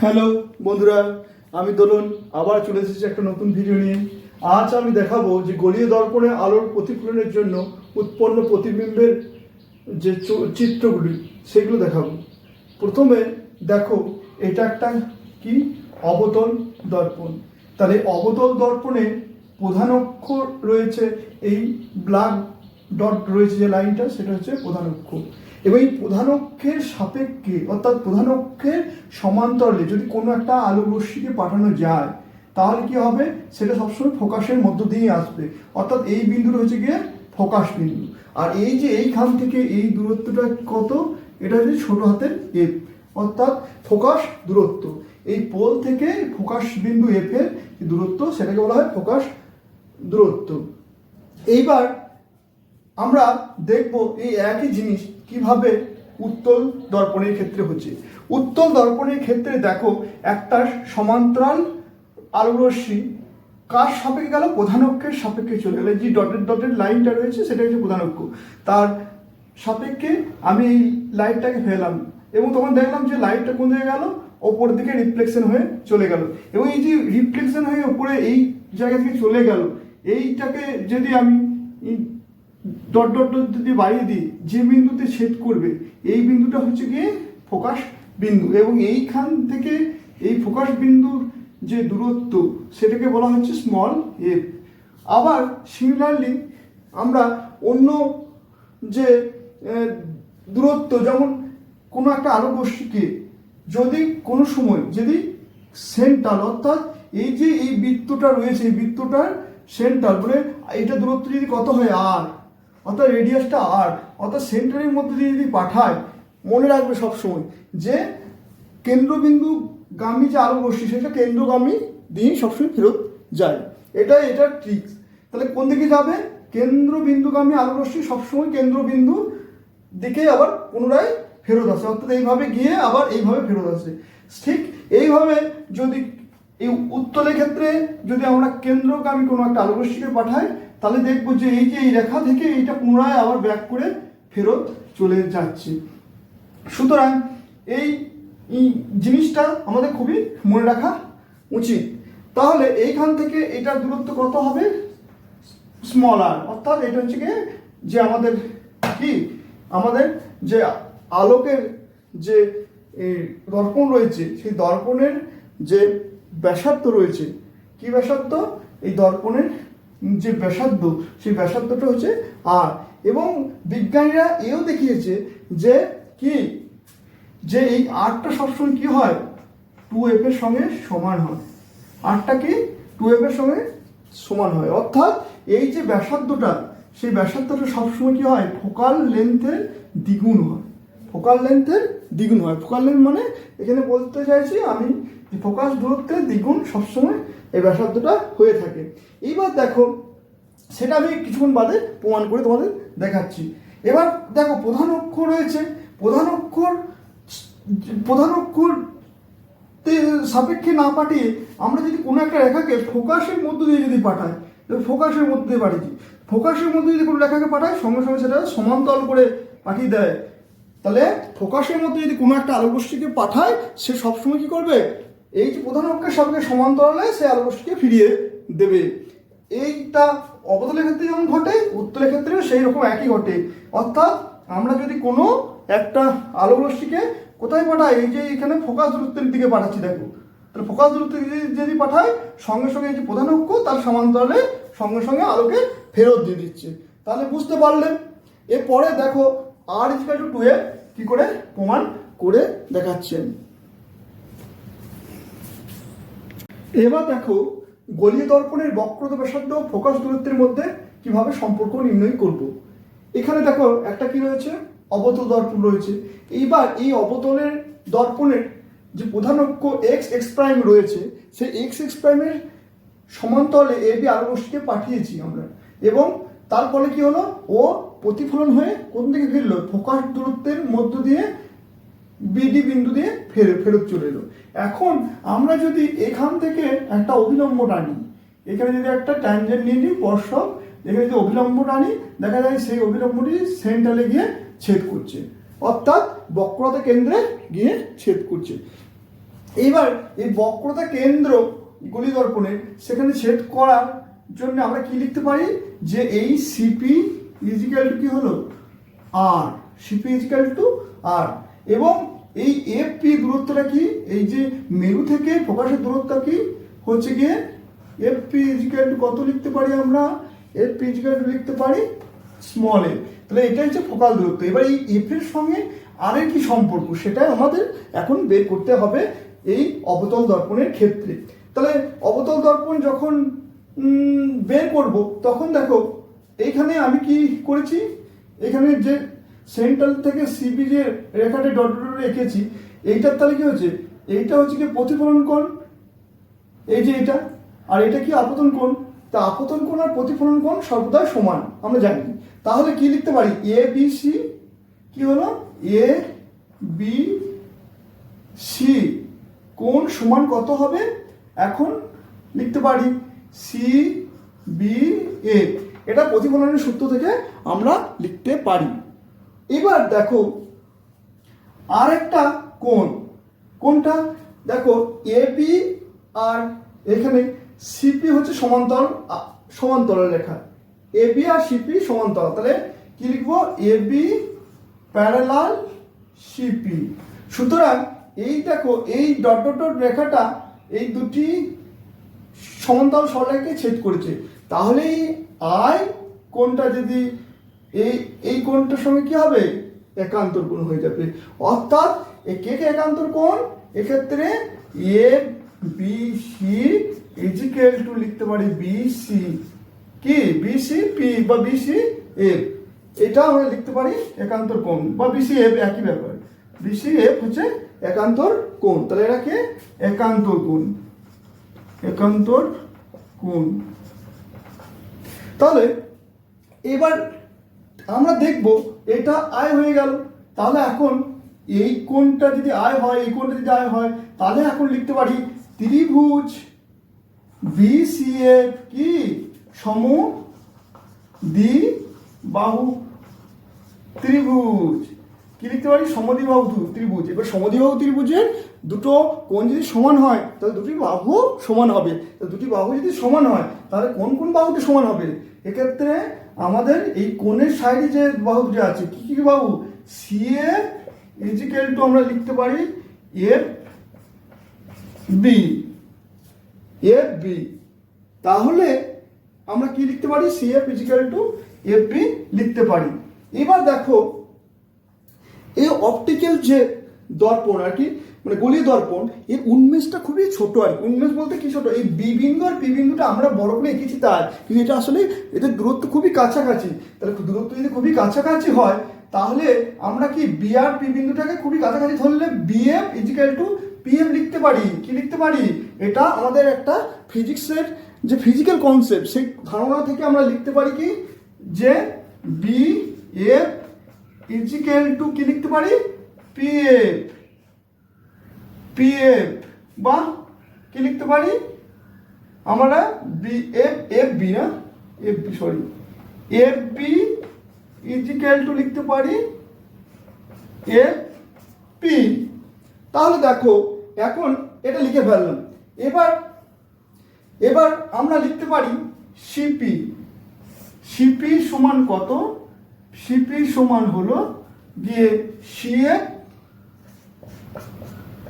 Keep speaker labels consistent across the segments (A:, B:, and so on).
A: Hello বন্ধুরা, আমি দোলন, আবার চলে এসেছি একটা নতুন ভিডিও নিয়ে। আজ আমি দেখাবো যে গড়িয়ে দর্পণে আলোর প্রতিফলনের জন্য উৎপন্ন প্রতিবিম্বের যে চিত্রগুলি, সেগুলো দেখাবো। প্রথমে দেখো, এটা একটা কি? অবতল দর্পণ। তাহলে অবতল দর্পণে প্রধান অক্ষ রয়েছে, এই ব্ল্যাক ডট রয়েছে যে লাইনটা, সেটা হচ্ছে প্রধান অক্ষর এবং এই প্রধান অক্ষের সাপেক্ষে, অর্থাৎ প্রধান অক্ষের সমান্তরালে যদি কোনো একটা আলো রশ্মিকে পাঠানো যায়, তাহলে কি হবে? সেটা সবসময় ফোকাসের মধ্য দিয়ে আসবে। অর্থাৎ এই বিন্দুটা হচ্ছে গিয়ে ফোকাস বিন্দু। আর এই যে এইখান থেকে এই দূরত্বটা কত? এটা হচ্ছে ছোট হাতের এফ অর্থাৎ ফোকাস দূরত্ব। এই পোল থেকে ফোকাস বিন্দু এফ এর দূরত্ব, সেটাকে বলা হয় ফোকাস দূরত্ব। এইবার আমরা দেখব এই একই জিনিস কীভাবে উত্তল দর্পণের ক্ষেত্রে হচ্ছে? উত্তল দর্পণের ক্ষেত্রে দেখো, একটা সমান্তরাল আলোরশ্মি কার সাপেক্ষে গেল? প্রধান অক্ষের সাপেক্ষে চলে গেলে। যে ডটের ডটের লাইনটা রয়েছে, সেটা হচ্ছে প্রধান অক্ষ তার সাপেক্ষে আমি এই লাইটটাকে ফেলাম এবং তখন দেখলাম যে লাইটটা কোন দিকে গেল? ওপর দিকে রিফ্লেকশন হয়ে চলে গেল। এবং এই যে রিফ্লেকশন হয়ে ওপরে এই জায়গা থেকে চলে গেল, এইটাকে যদি আমি ডট ডট ডট যদি বাড়িয়ে দিই, যে বিন্দুতে ছেদ করবে, এই বিন্দুটা হচ্ছে গিয়ে ফোকাস বিন্দু এবং এইখান থেকে এই ফোকাস বিন্দুর যে দূরত্ব, সেটাকে বলা হচ্ছে স্মল এফ আবার সিমিলারলি আমরা অন্য যে দূরত্ব, যেমন কোনো একটা আলো রশ্মিকে যদি কোনো সময় যদি সেন্টার অর্থাৎ এই যে এই বৃত্তটা রয়েছে, এই বৃত্তটার সেন্টার বলে এটা দূরত্ব যদি কত হয় আর অর্থাৎ রেডিয়াসটা আর অর্থাৎ সেন্টারের মধ্যে দিয়ে যদি পাঠায়, মনে রাখবে সবসময় যে কেন্দ্রবিন্দু গামী যে আলো রশ্মি সেটা কেন্দ্রগামী দিয়ে সবসময় ফেরত যায়। এটা এটা ট্রিক্স তাহলে কোন দিকে যাবে? কেন্দ্রবিন্দুগামী আলো রশ্মি সবসময় কেন্দ্রবিন্দু দিকে আবার পুনরায় ফেরত আসে। অর্থাৎ এইভাবে গিয়ে আবার এইভাবে ফেরত আসে। ঠিক এইভাবে যদি এই উত্তলের ক্ষেত্রে যদি আমরা কেন্দ্রগামী কোনো একটা আলো রশ্মিকে পাঠাই তাহলে দেখব যে এই যে এই রেখা থেকে এইটা পুনরায় আবার ব্যাক করে ফেরত চলে যাচ্ছে। সুতরাং এই জিনিসটা আমাদের খুবই মনে রাখা উচিত। তাহলে এইখান থেকে এটার দূরত্ব কত হবে? স্মল আর অর্থাৎ এটা হচ্ছে গিয়ে যে আমাদের কি? আমাদের যে আলোকের যে দর্পণ রয়েছে, সেই দর্পণের যে ব্যাসার্ধ রয়েছে, কি ব্যাসার্ধ? এই দর্পণের যে ব্যাসার্ধ, সেই ব্যাসার্ধটা হচ্ছে আর এবং বিজ্ঞানীরা এও দেখিয়েছে যে কি? যে এই আরটা সবসময় কি হয়? টু এফ এর সঙ্গে সমান হয়। আরটা কি? টু এফ এর সঙ্গে সমান হয়। অর্থাৎ এই যে ব্যাসার্ধটা, সেই ব্যাসার্ধটা সবসময় কি হয়? ফোকাল লেন্থের দ্বিগুণ হয়। ফোকাল লেন্থের দ্বিগুণ হয়। ফোকাল লেন্থ মানে এখানে বলতে চাইছি আমি ফোকাস দূরত্বের দ্বিগুণ সবসময় এই ব্যাসার্ধটা হয়ে থাকে। এইবার দেখো, সেটা আমি কিছুক্ষণ বাদে প্রমাণ করে তোমাদের দেখাচ্ছি। এবার দেখো, প্রধান অক্ষর রয়েছে। প্রধান অক্ষর প্রধান অক্ষর সাপেক্ষে না পাঠিয়ে আমরা যদি কোনো একটা রেখাকে ফোকাসের মধ্য দিয়ে যদি পাঠাই ফোকাসের মধ্যে দিয়ে পাঠিয়েছি ফোকাসের মধ্যে যদি কোনো রেখাকে পাঠায় সঙ্গে সঙ্গে সেটা সমান্তরাল করে পাঠিয়ে দেয়। তাহলে ফোকাসের মধ্যে যদি কোনো একটা আলোকবস্তুকে পাঠায়, সে সবসময় কী করবে? এই যে প্রধান অক্ষের সঙ্গে সমান্তরালে সে আলোকবস্তুকে ফিরিয়ে দেবে। এইটা অবতলের ক্ষেত্রে যেমন ঘটে উত্তরের ক্ষেত্রেও সেই রকম একই ঘটে। অর্থাৎ আমরা যদি কোনো একটা আলো রশ্মিকে কোথায় পাঠাই, এই যে এখানে ফোকাস দূরত্বের দিকে পাঠাচ্ছি, দেখো। তাহলে ফোকাস দূরত্বের দিকে যদি পাঠাই সঙ্গে সঙ্গে এই যে প্রধান অক্ষ, তার সমান্তরালে সঙ্গে সঙ্গে আলোকে ফেরত দিয়ে দিচ্ছে। তাহলে বুঝতে পারলে? এরপরে দেখো আর is equal to two A কি করে প্রমাণ করে দেখাচ্ছেন এবার দেখো, গলীয় দর্পণের বক্রত ব্যাসার্ধ ফোকাস দূরত্বের মধ্যে কীভাবে সম্পর্ক নির্ণয় করব। এখানে দেখো, একটা কি রয়েছে? অবতল দর্পণ রয়েছে। এইবার এই অবতলের দর্পণের যে প্রধান অক্ষ এক্স এক্স প্রাইম রয়েছে, সেই এক্স এক্স প্রাইমের সমান্তরালে এ বি আলোকরশ্মিকে পাঠিয়েছি আমরা। এবং তার ফলে কি হলো? ও প্রতিফলন হয়ে কোন দিকে ফিরলো? ফোকাস দূরত্বের মধ্য দিয়ে বিডি বিন্দু দিয়ে ফেরত ফেরত চলে এলো। এখন আমরা যদি এখান থেকে একটা অবিলম্ব টানি, এখানে যদি একটা ট্যানজেন্ট নিয়ে নিই, স্পর্শক, এখানে যদি অবিলম্ব টানি, দেখা যায় সেই অবিলম্বটি সেন্টারে গিয়ে ছেদ করছে। অর্থাৎ বক্রতা কেন্দ্রে গিয়ে ছেদ করছে। এইবার এই বক্রতা কেন্দ্র গলি দর্পণের সেখানে ছেদ করার জন্য আমরা কি লিখতে পারি? যে এই সিপি ইজিক্যাল টু কি হলো? আর সিপি ইজিক্যাল টু আর এবং এই এফ পি দূরত্বটা কি? এই যে মেরু থেকে ফোকাসের দূরত্ব কি? হচ্ছে গিয়ে এফ পি ইজিক্যাল কত লিখতে পারি আমরা? এফ পি ইজিক্যাল লিখতে পারি স্মল এ তাহলে এটা হচ্ছে ফোকাল দূরত্ব। এবার এই এফ এর সঙ্গে আর কি সম্পর্ক, সেটাই আমাদের এখন বের করতে হবে এই অবতল দর্পণের ক্ষেত্রে। তাহলে অবতল দর্পণ যখন বের করব, তখন দেখো, এইখানে আমি কি করেছি? এখানে যে সেন্ট্রাল থেকে সিপি যে রেখাটা ডট ডট এঁকেছি, এইটার তাহলে কি হচ্ছে এইটা হচ্ছে কি প্রতিফলন কোণ? এই যে এটা, আর এটা কি আপতন কোণ? তা আপতন কোণ আর প্রতিফলন কোণ সর্বদাই সমান, আমরা জানি। তাহলে কি লিখতে পারি? এ বি সি কি হলো? এ বি সি কোণ সমান কত হবে? এখন লিখতে পারি সি বি এ এটা প্রতিফলনের সূত্র থেকে আমরা লিখতে পারি। এবার দেখো আর একটা কোণ। কোনটা দেখো এবি আর এখানে সিপি হচ্ছে সমান্তরাল, আ- সমান্তরাল রেখা। এবি আর সিপি সমান্তরাল। তাহলে কি লিখব? এবি প্যারালাল সিপি সুতরাং এই দেখো, এই ডট ডট ডট রেখাটা এই দুটি সমান্তরাল সরলরেখাকে ছেদ করেছে। তাহলে এই আই কোনটা যদি এই এই কোণটার সঙ্গে কি হবে? একান্তর কোণ হয়ে যাবে। অর্থাৎ কে কে একান্তর কোণ, এক্ষেত্রে A B C equal to লিখতে পারি বি সি কি? বি সি পি বা বি সি এফ এটা আমরা লিখতে পারি একান্তর কোণ বা বি সি এফ একই ব্যাপার। বি সি এফ হচ্ছে একান্তর কোণ। তাহলে এটা কে? একান্তর কোণ। একান্তর কোণ। তাহলে এবার আমরা দেখব, এটা আয় হয়ে গেল। তাহলে এখন এই কোণটা যদি আয় হয়, এই কোণটা যদি আয় হয়, তাহলে এখন লিখতে পারি ত্রিভুজ বিসিএফ কি? সম দ্বি বাহু ত্রিভুজ। কি লিখতে পারি? সমদ্বিবাহু ত্রি- ত্রিভুজ। এবার সমদ্বিবাহু ত্রিভুজের দুটো কোণ যদি সমান হয়, তাহলে দুটি বাহু সমান হবে। তো দুটি বাহু যদি সমান হয়, তাহলে কোন কোন বাহুটি সমান হবে? এক্ষেত্রে আমাদের এই কোণের সাইডে যে বাহু যে আছে, কি কি বাহু? সি এ ইজিক্যাল টু আমরা লিখতে পারি এফ বি এফ বি তাহলে আমরা কি লিখতে পারি? C F equal to F B লিখতে পারি। এবার দেখো, এই অপটিক্যাল যে দর্পণ আর কি মানে গলি দর্পণ, এর উন্মেষটা খুবই ছোট আর উন্মেষ বলতে কি ছোট? এই বি বিন্দু আর বিন্দুটা আমরা বড় করে এঁকেছি তাই কিন্তু এটা আসলে এদের দূরত্ব খুবই কাছাকাছি। তাহলে দূরত্ব যদি খুবই কাছাকাছি হয়, তাহলে আমরা কি বি আর পি বিন্দুটাকে খুবই কাছাকাছি ধরলে বিএফ ইজিক্যাল টু পিএফ লিখতে পারি? কি লিখতে পারি? এটা আমাদের একটা ফিজিক্সের যে ফিজিক্যাল কনসেপ্ট, সেই ধারণা থেকে আমরা লিখতে পারি কি? যে বি এফ ইজিক্যাল টু কি লিখতে পারি? পি পিএফ পিএফ বা কি লিখতে পারি? আমরা বি এফ এফ বি না? F B sorry F B equal to লিখতে পারি এফ পি তাহলে দেখো, এখন এটা লিখে ফেললাম। এবার এবার আমরা লিখতে পারি সিপি সিপি সমান কত? সিপি সমান হলো গিয়ে সিএফ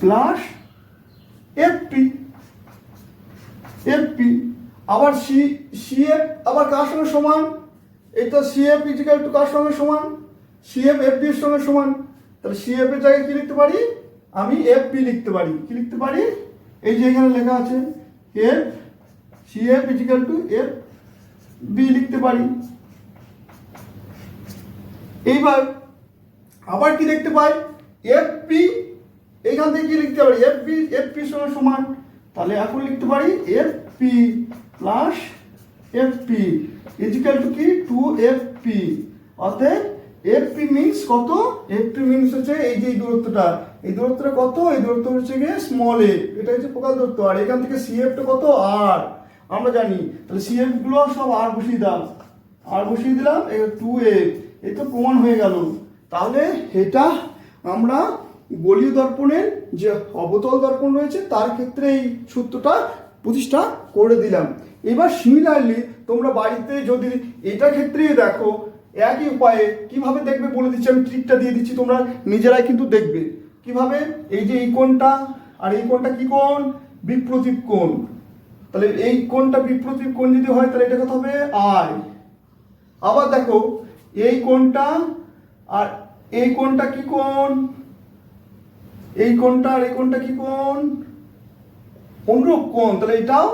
A: প্লাস এফপি এফপি, আবার সি, সিএফ, আবার কার সঙ্গে সমান? তো সিএফ ইজিক্যাল টু কার সঙ্গে সমান? সিএফ, এফপি এর সঙ্গে সমান। তাহলে সিএফ এর জায়গায় কি লিখতে পারি? আমি এফপি লিখতে পারি। কি লিখতে পারি? এই যে এখানে লেখা আছে, F, CF equal to F B লিখতে পারি। এইবার আবার কি দেখতে পাই? এফ পি এখান থেকে কি লিখতে পারি? এফ পি এফ পি সঙ্গে সমান, তাহলে এখন লিখতে পারি F P plus F P equal to কি? টু এফ পি অতএব এফ পি মিনস কত? এফ পি মিনস হচ্ছে এই যে দূরত্বটা। এই দূরত্বটা কত? এই দূরত্ব হচ্ছে গিয়ে স্মল এ এটা হচ্ছে ফোকাল দূরত্ব। আর এখান থেকে সিএফটা কত? আর আমরা জানি। তাহলে সিএফগুলো সব আর বসিয়ে দাম আর বসিয়ে দিলাম টু এ এই তো প্রমাণ হয়ে গেল। তাহলে এটা আমরা গলীয় দর্পণের যে অবতল দর্পণ রয়েছে, তার ক্ষেত্রে এই সূত্রটা প্রতিষ্ঠা করে দিলাম। এবার সিমিলারলি তোমরা বাড়িতে যদি এটা ক্ষেত্রেই দেখো, একই উপায়ে কীভাবে দেখবে বলে দিচ্ছি, আমি ট্রিকটা দিয়ে দিচ্ছি, তোমরা নিজেরাই কিন্তু দেখবে। কীভাবে? এই যে এই কোণটা, আর এই কোণটা কি কোণ? বিপ্রতীপ কোণ। তাহলে এই কোণটা বিপ্রতীপ কোণ যদি হয়, তাহলে এটা কত হবে? আই আবার দেখো, এই কোণটা আর এই কোণটা কি কোণ? এই কোণটা আর এই কোণটা কি কোণ? অনুরূপ কোণ। তাহলে এটাও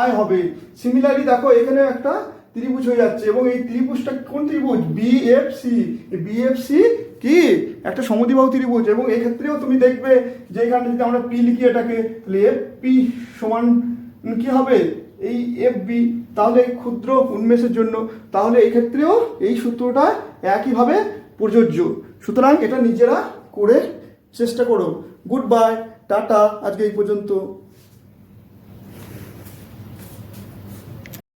A: আয় হবে। সিমিলারলি দেখো এখানে একটা ত্রিভুজ হয়ে যাচ্ছে এবং এই ত্রিভুজটা কোন ত্রিভুজ? বিএফসি বিএফসি কি? একটা সমদ্বিবাহু ত্রিভুজ এবং এই ক্ষেত্রেও তুমি দেখবে যে এখানে যদি আমরা পি লিখি এটাকে, তাহলে এফ পি সমান কি হবে? এই এফ বি তাহলে ক্ষুদ্র উন্মেষের জন্য, তাহলে এই ক্ষেত্রেও এই সূত্রটা একইভাবে প্রযোজ্য। সুতরাং এটা নিজেরা করে চেষ্টা করো। গুড বাই টাটা আজকে এই পর্যন্ত।